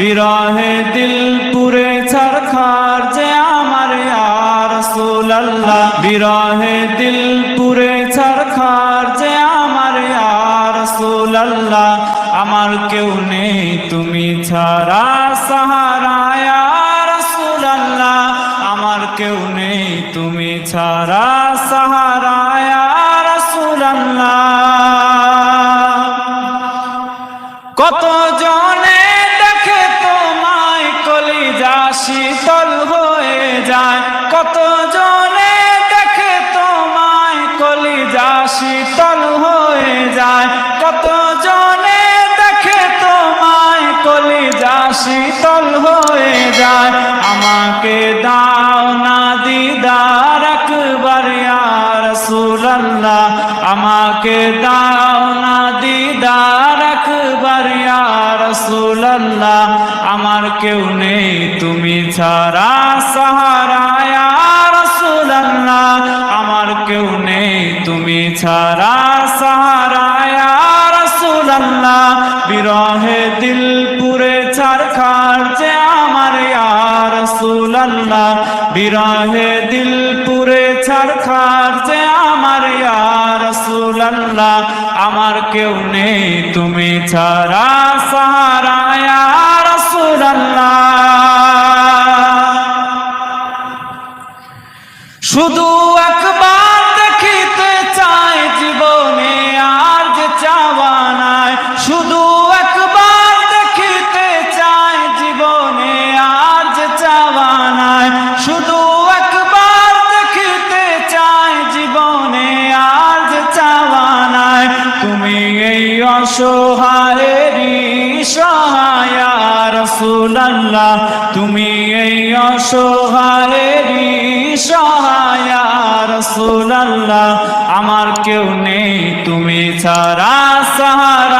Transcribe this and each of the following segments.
বিরহে দিল পুরে ছারখার যে আমার আর আল্লাহ বিরহে দিল পুরে ছারখার যে আমার রসুল আল্লাহ আমার কেউ নেই তুমি ছাড়া সাহারায়া রসুল আল্লাহ আমার কেউ নেই তুমি ছাড়া সাহারায়া রসুল শীতল হয়ে যায়, আমাকে দাও না দিদার একবার রসুল্লাহ আমাকে দাও না দিদার একবার রসুল্লাহ আমার কেউ নেই, তুমি ছাড়া সাহারায়া রসুল্লাহ আমার কেউ নেই, তুমি ছাড়া বিরহে দিল পুরে ছাড়খার যে আমার রসুল্লাহ বিরহে দিল পুরে ছাড়খার যে আমার রসুল্লাহ আমার কেউ নেই তুমি ছাড়া সাহারায়া রসুল্লাহ শুধু রসুল্লাহ তুমি এই অসহায়েরই সহায়া। রসুল্লাহ আমার কেউ নেই তুমি ছাড়া সাহারায়া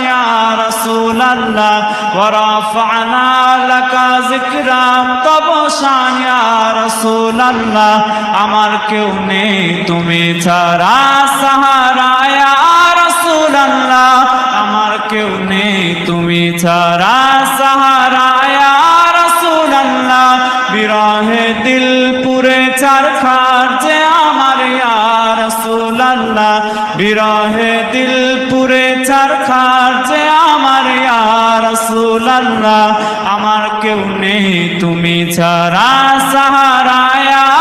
ইয়া ইয়া আমার কেউ নেই, তুমি ছাড়া সাহারায়া রাসূলুল্লাহ। আমার কেউ নেই, তুমি ছাড়া সাহারায়া রাসূলুল্লাহ। বিরহে দিল পুরে চারখার যে ইয়া রাসূলুল্লাহ বিরহে দিল পুরে চারখার যে আমার ইয়ার আল্লাহ আমার কেউ নেই তুমি ছাড়া সাহারায়া।